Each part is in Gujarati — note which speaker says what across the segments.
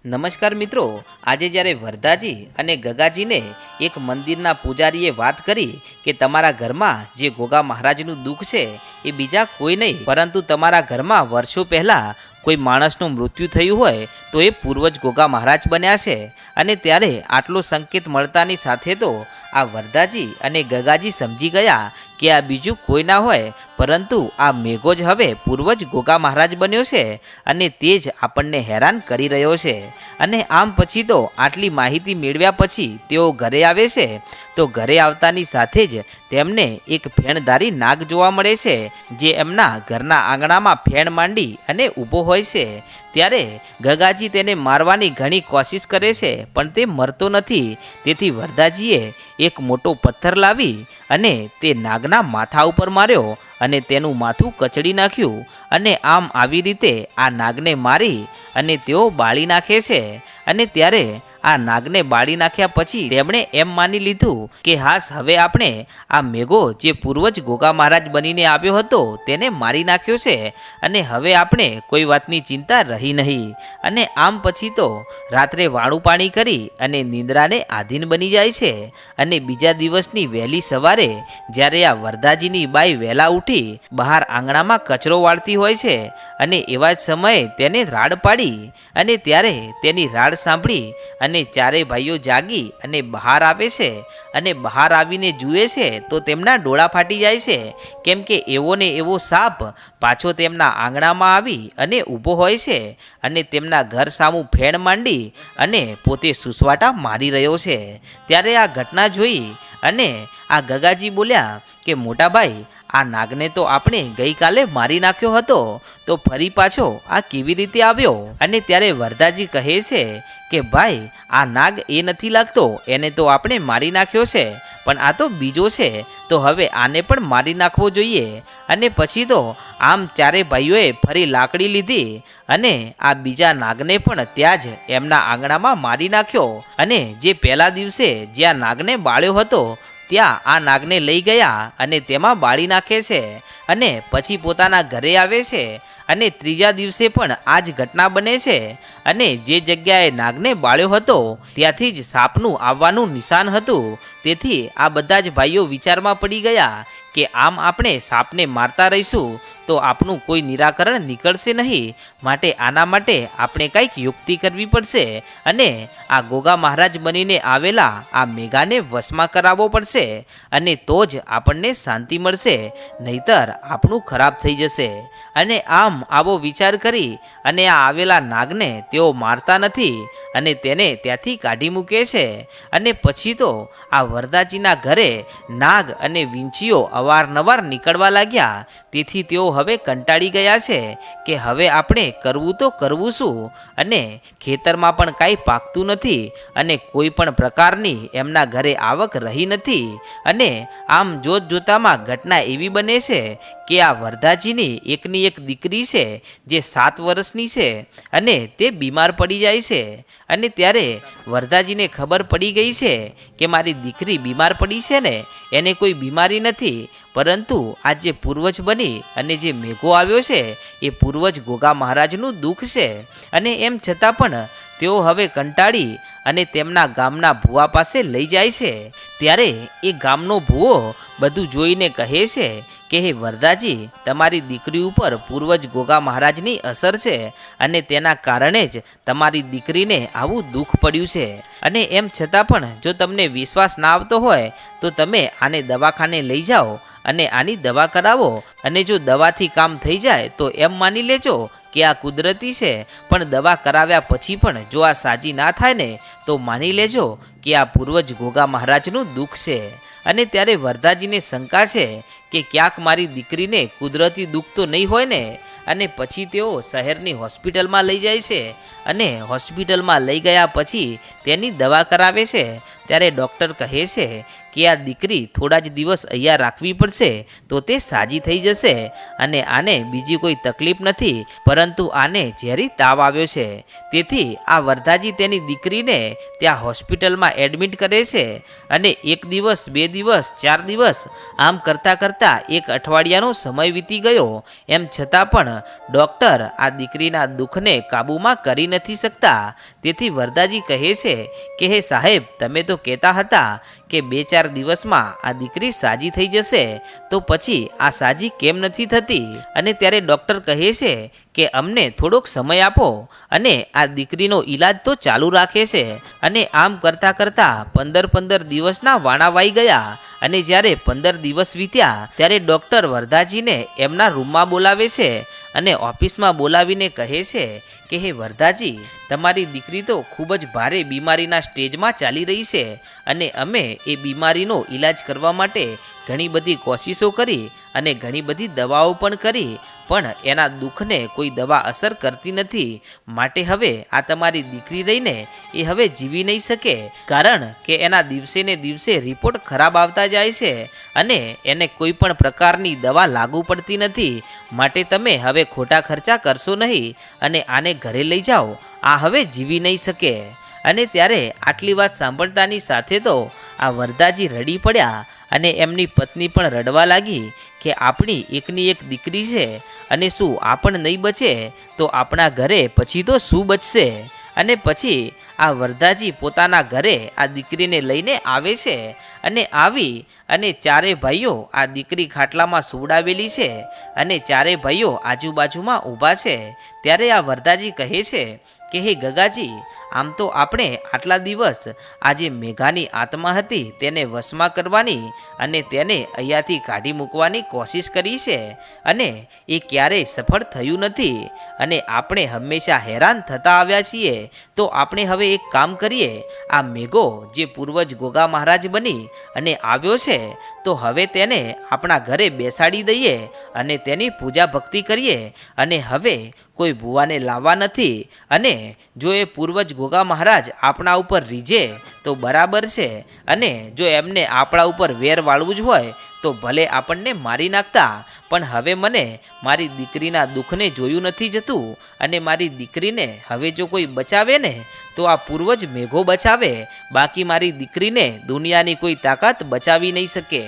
Speaker 1: નમસ્કાર મિત્રો, આજે જ્યારે વરદાજી અને ગગાજીને એક મંદિરના પૂજારીએ વાત કરી કે તમારા ઘરમાં જે ગોગા મહારાજનું દુઃખ છે, એ બીજા કોઈ નહીં, પરંતુ તમારા ઘરમાં વર્ષો પહેલાં કોઈ માણસનું મૃત્યુ થયું હોય તો એ પૂર્વજ ગોગા મહારાજ બન્યા છે અને ત્યારે આટલો સંકેત મળતાની સાથે તો આ વરદાજી અને ગગાજી સમજી ગયા કે આ બીજું કોઈ ના હોય, પરંતુ આ મેઘો જ હવે પૂર્વજ ગોગા મહારાજ બન્યો છે અને તે જ આપણને હેરાન કરી રહ્યો છે. અને આમ પછી તો આટલી માહિતી મેળવ્યા પછી તેઓ ઘરે આવે છે તો ઘરે આવતાની સાથે જ તેમને એક ફેણધારી નાગ જોવા મળે છે, જે એમના ઘરના આંગણામાં ફેણ માંડી અને ઊભો હોય છે. ત્યારે ગગાજી તેને મારવાની ઘણી કોશિશ કરે છે, પણ તે મરતો નથી. તેથી વરદાજીએ એક મોટો પથ્થર લાવી અને તે નાગના માથા ઉપર માર્યો અને તેનું માથું કચડી નાખ્યું અને આમ આવી રીતે આ નાગને મારી અને તેઓ બાળી નાખે છે. અને ત્યારે આ નાગને બાળી નાખ્યા પછી તેમણે એમ માની લીધું કે હાસ, હવે આપણે આ મેઘો જે પૂર્વજ ગોગા મહારાજ બનીને આવ્યો હતો તેને મારી નાખ્યો છે અને હવે આપણે કોઈ વાતની ચિંતા રહી નહીં. અને આમ પછી તો રાત્રે વાણું પાણી કરી અને નિંદ્રાને આધીન બની જાય છે. અને બીજા દિવસની વહેલી સવારે જ્યારે આ વરદાજીની બાઈ વહેલા ઉઠી બહાર આંગણામાં કચરો વાળતી હોય છે અને એવા જ સમયે તેને રાડ પાડી અને ત્યારે તેની રાડ સાંભળી અને ચારેય ભાઈઓ જાગી અને બહાર આવે છે અને બહાર આવીને જુએ છે, તો તેમના ડોળા ફાટી જાય છે. કેમ કે એવો ને એવો સાપ પાછો તેમના આંગણામાં આવી અને ઊભો હોય છે અને તેમના ઘર સામું ફેણ માંડી અને પોતે સુસવાટા મારી રહ્યો છે. ત્યારે આ ઘટના જોઈ અને આ ગગાજી બોલ્યા કે, મોટા ભાઈ આ નાગને તો આપણે ગઈકાલે મારી નાખ્યો હતો. તો ફરી પાછો આ કેવી રીતે આવ્યો? અને ત્યારે વરદાજી કહે છે કે, ભાઈ, આ નાગ એ નથી લાગતો, એને તો આપણે મારી નાખ્યો છે. પણ આ તો બીજો છે. તો હવે આને પણ મારી નાખવો જોઈએ. અને પછી તો આમ ચારે ભાઈઓએ ફરી લાકડી લીધી અને આ બીજા નાગને પણ ત્યાં જ એમના આંગણામાં મારી નાખ્યો. અને જે પહેલા દિવસે જ્યાં નાગને બાળ્યો હતો ત્યાં આ નાગને લઈ ગયા અને તેમાં બાળી નાખે છે અને પછી પોતાના ઘરે આવે છે અને ત્રીજા દિવસે પણ આ જ ઘટના બને છે અને જે જગ્યાએ નાગને બાળ્યો હતો, ત્યાંથી જ સાપનું આવવાનું નિશાન હતું. તેથી આ બધા જ ભાઈઓ વિચારમાં પડી ગયા કે આમ આપણે સાપને મારતા રહીશું તો આપનું કોઈ નિરાકરણ નીકળશે નહીં. માટે આના માટે આપણે કંઈક યુક્તિ કરવી પડશે અને આ ગોગા મહારાજ બનીને આવેલા આ મેઘાને વશમાં કરાવવો પડશે અને તો જ આપણને શાંતિ મળશે, નહીતર આપણું ખરાબ થઈ જશે. અને આમ આવો વિચાર કરી અને આ આવેલા નાગને તેઓ મારતા નથી અને તેને ત્યાંથી કાઢી મૂકે છે. અને પછી તો આ વરદાજીના ઘરે નાગ અને વિંચીઓ અવારનવાર નીકળવા લાગ્યા. તેથી તેઓ હવે કંટાળી ગયા છે કે હવે આપણે કરવું તો કરવું શું? અને ખેતરમાં પણ કાંઈ પાકતું નથી અને કોઈ પણ પ્રકારની એમના ઘરે આવક રહી નથી અને આમ જોત જોતામાં ઘટના એવી બને છે કે આ વરદાજીની એકની એક દીકરી છે, જે સાત વર્ષની છે અને તે બીમાર પડી જાય છે. અને ત્યારે વરદાજીને ખબર પડી ગઈ છે કે મારી દીકરી બીમાર પડી છે ને, એને કોઈ બીમારી નથી. પરંતુ આ જે પૂર્વજ બની અને જે મેઘો આવ્યો છે, એ પૂર્વજ ગોગા મહારાજનું દુઃખ છે. અને એમ છતાં પણ તેઓ હવે કંટાળી અને તેમના ગામના ભુવા પાસે લઈ જાય છે. ત્યારે એ ગામનો ભુવો બધું જોઈને કહે છે કે, હે વરદાજી, તમારી દીકરી ઉપર પૂર્વજ ગોગા મહારાજની અસર છે અને તેના કારણે જ તમારી દીકરીને આવું દુઃખ પડ્યું છે. અને એમ છતાં પણ જો તમને વિશ્વાસ ના આવતો હોય, તો તમે આને દવાખાને લઈ જાઓ અને આની દવા કરાવો અને જો દવાથી કામ થઈ જાય, તો એમ માની લેજો કે આ કુદરતી છે, પણ દવા કરાવ્યા પછી પણ જો આ સાજી ના થાય ને, તો માની લેજો કે આ પૂર્વજ ગોગા મહારાજનું દુઃખ છે. અને ત્યારે વરદાજીને શંકા છે કે ક્યાંક મારી દીકરીને કુદરતી દુઃખ તો નહીં હોય ને, અને પછી તેઓ શહેરની હોસ્પિટલમાં લઈ જાય છે, અને હોસ્પિટલમાં લઈ ગયા પછી તેની દવા કરાવે છે ત્યારે ડૉક્ટર કહે છે કે આ દીકરી થોડા જ દિવસ અહીંયા રાખવી પડશે તો તે સાજી થઈ જશે અને આને બીજી કોઈ તકલીફ નથી, પરંતુ આને ઝેરી તાવ આવ્યો છે. તેથી આ વરધાજી તેની દીકરીને ત્યાં હોસ્પિટલમાં એડમિટ કરે છે અને એક દિવસ, બે દિવસ, ચાર દિવસ આમ કરતાં કરતાં એક અઠવાડિયાનો સમય વીતી ગયો. એમ છતાં પણ ડૉક્ટર આ દીકરીના દુઃખને કાબૂમાં કરી નથી શકતા. તેથી વરદાજી કહે છે કે, હે સાહેબ, તમે તો કહેતા હતા કે બે ચાર દિવસમાં આ દીકરી સાજી થઈ જશે, તો પછી આ સાજી કેમ નથી થતી? અને ત્યારે ડૉક્ટર કહે છે કે અમને થોડોક સમય આપો અને આ દીકરીનો ઈલાજ તો ચાલુ રાખે છે. અને આમ કરતાં કરતાં પંદર પંદર દિવસના વાણા વાઈ ગયા અને જ્યારે પંદર દિવસ વીત્યા, ત્યારે ડૉક્ટર વરધાજીને એમના રૂમમાં બોલાવે છે અને ઓફિસમાં બોલાવીને કહે છે કે, હે વરધાજી, તમારી દીકરી તો ખૂબ જ ભારે બીમારીના સ્ટેજમાં ચાલી રહી છે અને અમે એ બીમારીનો ઈલાજ કરવા માટે ઘણી બધી કોશિશો કરી અને ઘણી બધી દવાઓ પણ કરી, પણ એના દુઃખને કોઈ દવા અસર કરતી નથી. માટે હવે આ તમારી દીકરી રહીને એ હવે જીવી નહીં શકે, કારણ કે એના દિવસે ને દિવસે રિપોર્ટ ખરાબ આવતા જાય છે અને એને કોઈ પણ પ્રકારની દવા લાગુ પડતી નથી. માટે તમે હવે ખોટા ખર્ચા કરશો નહીં અને આને ઘરે લઈ જાઓ. આ હવે જીવી નહીં શકે. અને ત્યારે આટલી વાત સાંભળતાની સાથે તો આ વરદાજી રડી પડ્યા અને એમની પત્ની પણ રડવા લાગી કે આપણી એકની એક દીકરી છે અને શું આ પણ નહીં બચે? તો આપણા ઘરે પછી તો શું બચશે? અને પછી આ વરદાજી પોતાના ઘરે આ દીકરીને લઈને આવે છે અને આવી અને ચારે ભાઈઓ આ દીકરી ખાટલામાં સુવડાવેલી છે અને ચારે ભાઈઓ આજુબાજુમાં ઊભા છે. ત્યારે આ વરદાજી કહે છે કે, હે ગગાજી આમ તો આપણે આટલા દિવસ આ જે મેઘાની આત્મા હતી તેને વશમાં કરવાની અને તેને અહીંયાથી કાઢી મૂકવાની કોશિશ કરી છે અને એ ક્યારેય સફળ થયું નથી અને આપણે હંમેશા હેરાન થતા આવ્યા છીએ. તો આપણે હવે એક કામ કરીએ. આ મેઘો જે પૂર્વજ ગોગા મહારાજ બની અને આવ્યો છે, તો હવે તેને આપણા ઘરે બેસાડી દઈએ અને તેની પૂજા ભક્તિ કરીએ. અને હવે કોઈ ભુવાને લાવવા નથી અને જો એ પૂર્વજ ગોગા મહારાજ આપણા ઉપર રીજે તો બરાબર છે અને જો એમને આપણા ઉપર વેર વાળવું જ હોય તો ભલે આપણને મારી નાખતા, પણ હવે મને મારી દીકરીના દુઃખને જોયું નથી જતું અને મારી દીકરીને હવે જો કોઈ બચાવે ને, તો આ પૂર્વજ મેઘો બચાવે, બાકી મારી દીકરીને દુનિયાની કોઈ તાકાત બચાવી નહીં શકે.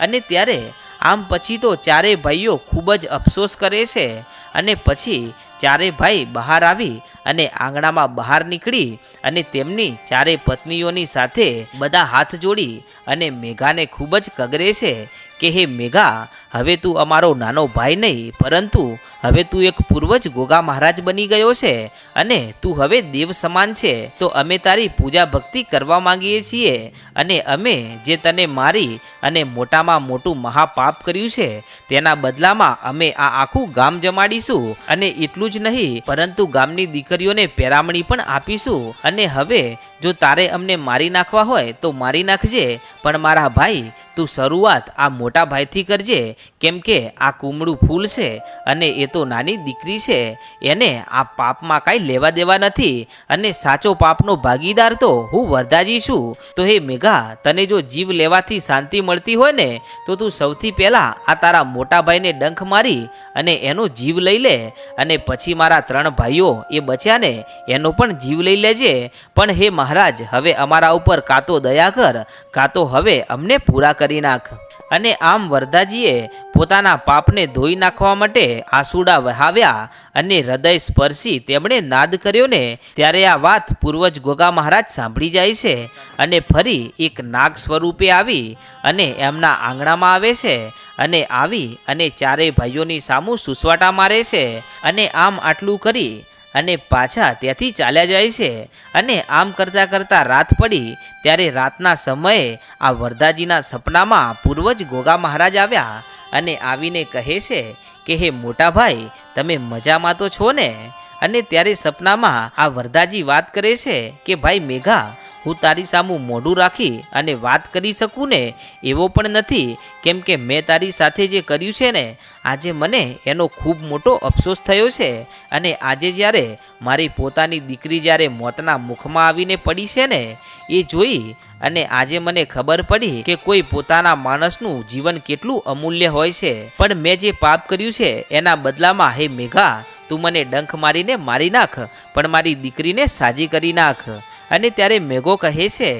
Speaker 1: અને ત્યારે આમ પછી તો ચારે ભાઈઓ ખૂબ જ અફસોસ કરે છે અને પછી ચારે ભાઈ બહાર આવી અને આંગણામાં બહાર નીકળી અને તેમની ચારે પત્નીઓની સાથે બધા હાથ જોડી અને મેઘાને ખૂબ જ કગરે છે. કે હે મેઘા, હવે તું અમારો નાનો ભાઈ નહીં, પરંતુ હવે તું એક પૂર્વજ ગોગા મહારાજ બની ગયો છે અને તું હવે દેવ સમાન છે. તો અમે તારી પૂજા ભક્તિ કરવા માંગીએ છીએ અને અમે જે તને મારી અને મોટામાં મોટું મહાપાપ કર્યું છે, તેના બદલામાં અમે આ આખું ગામ જમાડીશું અને એટલું જ નહીં, પરંતુ ગામની દીકરીઓને પેરામણી પણ આપીશું. અને હવે જો તારે અમને મારી નાખવા હોય, તો મારી નાખજે, પણ મારા ભાઈ તું શરૂઆત આ મોટા ભાઈથી કરજે, કેમ કે આ કુમળું ફૂલ છે અને એ તો નાની દીકરી છે, એને આ પાપમાં કાંઈ લેવા દેવા નથી અને સાચો પાપનો ભાગીદાર તો હું વરદાજી છું. તો હે મેઘા, તને જો જીવ લેવાથી શાંતિ મળતી હોય ને, તો તું સૌથી પહેલાં આ તારા મોટા ભાઈને ડંખ મારી અને એનો જીવ લઈ લે અને પછી મારા ત્રણ ભાઈઓ એ બચ્યા ને, એનો પણ જીવ લઈ લેજે. પણ હે મહારાજ, હવે અમારા ઉપર કાં તો દયા કર, કાં તો હવે અમને પૂરા કરી નાખ. અને આમ વરદાજીએ પોતાના પાપને ધોઈ નાખવા માટે આંસુડા વહાવ્યા અને હૃદય સ્પર્શી તેમણે નાદ કર્યો ને ત્યારે આ વાત પૂર્વજ ગોગા મહારાજ સાંભળી જાય છે અને ફરી એક નાગ સ્વરૂપે આવી અને એમના આંગણામાં આવે છે અને આવી અને ચારેય ભાઈઓની સામું સુસવાટા મારે છે અને આમ આટલું કરી અને પાછા ત્યાંથી ચાલ્યા જાય છે. અને આમ કરતાં કરતાં રાત પડી, ત્યારે રાતના સમયે આ વરદાજીના સપનામાં પૂર્વજ ગોગા મહારાજ આવ્યા અને આવીને કહે છે કે, હે મોટા ભાઈ, તમે મજામાં તો છો ને? અને ત્યારે સપનામાં આ વરદાજી વાત કરે છે કે, ભાઈ મેઘા હું તારી સામું મોઢું રાખી અને વાત કરી શકું ને એવો પણ નથી. કેમ કે મેં તારી સાથે જે કર્યું છે ને, આજે મને એનો ખૂબ મોટો અફસોસ થયો છે. અને આજે જ્યારે મારી પોતાની દીકરી જ્યારે મોતના મુખમાં આવીને પડી છે ને, એ જોઈ અને આજે મને ખબર પડી કે કોઈ પોતાના માણસનું જીવન કેટલું અમૂલ્ય હોય છે. પણ મેં જે પાપ કર્યું છે, એના બદલામાં, હે મેઘા, તું મને ડંખ મારીને મારી નાખ, પણ મારી દીકરીને સાજી કરી નાખ. અને ત્યારે મેઘો કહે છે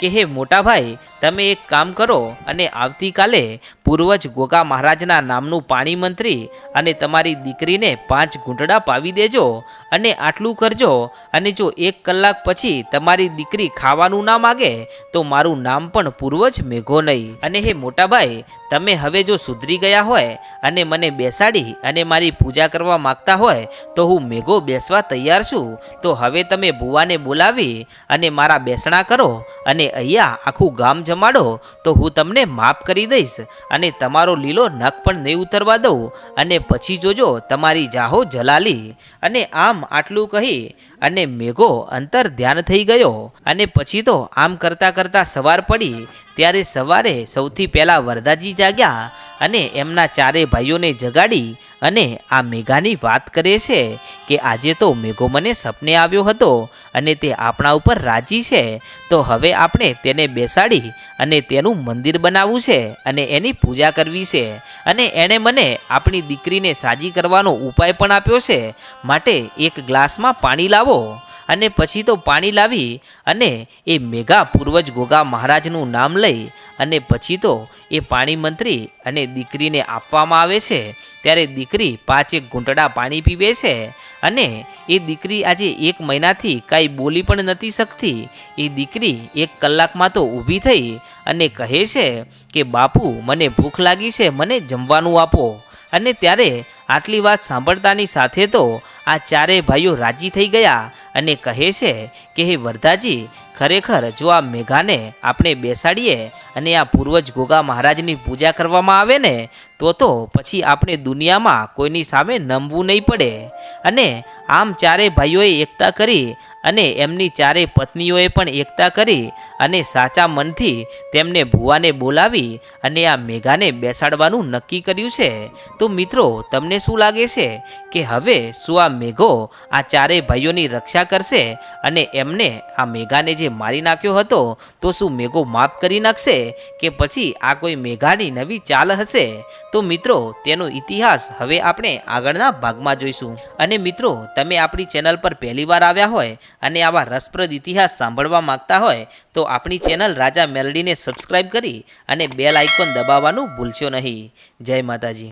Speaker 1: કે, હે મોટા ભાઈ, તમે એક કામ કરો અને આવતીકાલે પૂર્વજ ગોગા મહારાજના નામનું પાણી મંત્રી અને તમારી દીકરીને પાંચ ઘૂંટડા પાવી દેજો અને આટલું કરજો અને જો એક કલાક પછી તમારી દીકરી ખાવાનું ના માગે તો મારું નામ પણ પૂર્વજ મેઘો નહીં. અને હે મોટાભાઈ, તમે હવે જો સુધરી ગયા હોય અને મને બેસાડી અને મારી પૂજા કરવા માગતા હોય તો હું મેઘો બેસવા તૈયાર છું. તો હવે તમે ભુવાને બોલાવી અને મારા બેસણા કરો અને અહીંયા આખું ગામ જમાડો તો હું તમને માફ કરી દઈશ. અને તમારો લીલો નખ પણ નહીં ઉતરવા દઉં અને પછી જોજો તમારી જાહો જલાલી. અને આમ આટલું કહી અને મેઘો અંતર ધ્યાન થઈ ગયો અને પછી તો આમ કરતાં કરતાં સવાર પડી. ત્યારે સવારે સૌથી પહેલાં વરદાજી જાગ્યા અને એમના ચારે ભાઈઓને જગાડી અને આ મેઘાની વાત કરે છે કે આજે તો મેઘો મને સપને આવ્યો હતો અને તે આપણા ઉપર રાજી છે. તો હવે આપણે તેને બેસાડી અને તેનું મંદિર બનાવવું છે અને એની પૂજા કરવી છે અને એણે મને આપણી દીકરીને સાજી કરવાનો ઉપાય પણ આપ્યો છે. માટે એક ગ્લાસમાં પાણી લાવો અને પછી તો પાણી લાવી અને એ મેઘા પૂર્વજ ગોગા મહારાજનું નામ લઈ અને પછી તો એ પાણી મંત્રી અને દીકરીને આપવામાં આવે છે. ત્યારે દીકરી પાંચેક ઘૂંટડા પાણી પીવે છે અને એ દીકરી આજે એક મહિનાથી કાંઈ બોલી પણ નથી શકતી. એ દીકરી એક કલાકમાં તો ઊભી થઈ અને કહે છે કે, બાપુ, મને ભૂખ લાગી છે, મને જમવાનું આપો. અને ત્યારે આટલી વાત સાંભળતાની સાથે તો આ ચારેય ભાઈઓ રાજી થઈ ગયા અને કહે છે કે, હે વરદાજી ખરેખર જો આ મેઘાને આપણે બેસાડીએ અને આ પૂર્વજ ગોગા મહારાજની પૂજા કરવામાં આવે ને, તો તો પછી આપણે દુનિયામાં કોઈની સામે નમવું નહીં પડે. અને આમ ચારે ભાઈઓએ એકતા કરી અને એમની ચારે પત્નીઓએ પણ એકતા કરી અને સાચા મનથી તેમને ભુવાને બોલાવી અને આ મેઘાને બેસાડવાનું નક્કી કર્યું છે. તો મિત્રો, તમને શું લાગે છે કે હવે શું આ મેઘો આ ચારે ભાઈઓની રક્ષા કરશે અને એમને આ મેઘાને જે મારી નાખ્યો હતો, તો શું મેઘો માફ કરી નાખશે કે પછી આ કોઈ મેઘાની નવી ચાલ હશે? તો મિત્રો, તેનો ઇતિહાસ હવે આપણે આગળના ભાગમાં જોઈશું. અને મિત્રો, તમે આપણી ચેનલ પર પહેલીવાર આવ્યા હોય અને આવા રસપ્રદ ઇતિહાસ સાંભળવા માંગતા હોય તો આપણી ચેનલ રાજા મેલડીને સબસ્ક્રાઈબ કરી અને બેલ આઇકોન દબાવવાનું ભૂલશો નહીં. જય માતાજી.